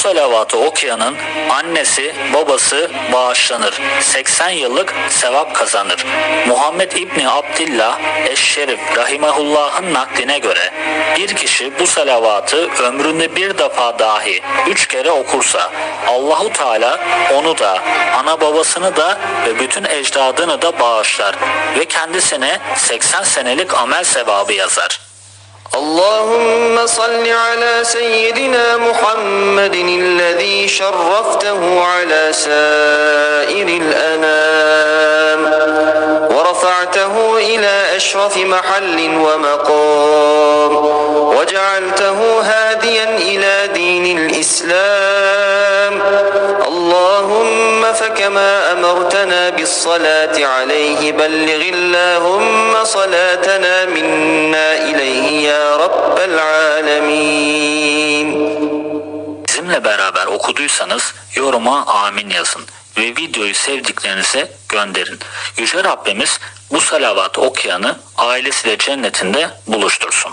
salavatı okuyanın annesi, babası bağışlanır. 80 yıllık sevap kazanır. Muhammed İbni Abdillah Eşşerif Rahimahullah'ın nakline göre bir kişi bu salavatı ömründe bir defa dahi üç kere okursa Allahu Teala onu da ana babasını da ve bütün ecdadını da bağışlar ve kendisine 80 senelik amel sevabı yazar. Allahümme صل على سيدنا محمد الذي شرفته على سائر الأنام ورفعته إلى أشرف محل ومقام وجعلته هاديا إلى دين الإسلام اللهم فكما أمرتنا بالصلاة عليه بلغ اللهم صلاتنا منا إليه يا رب العالمين Bizimle beraber okuduysanız yoruma amin yazın ve videoyu sevdiklerinize gönderin. Yüce Rabbimiz bu salavatı okuyanı ailesiyle cennetinde buluştursun.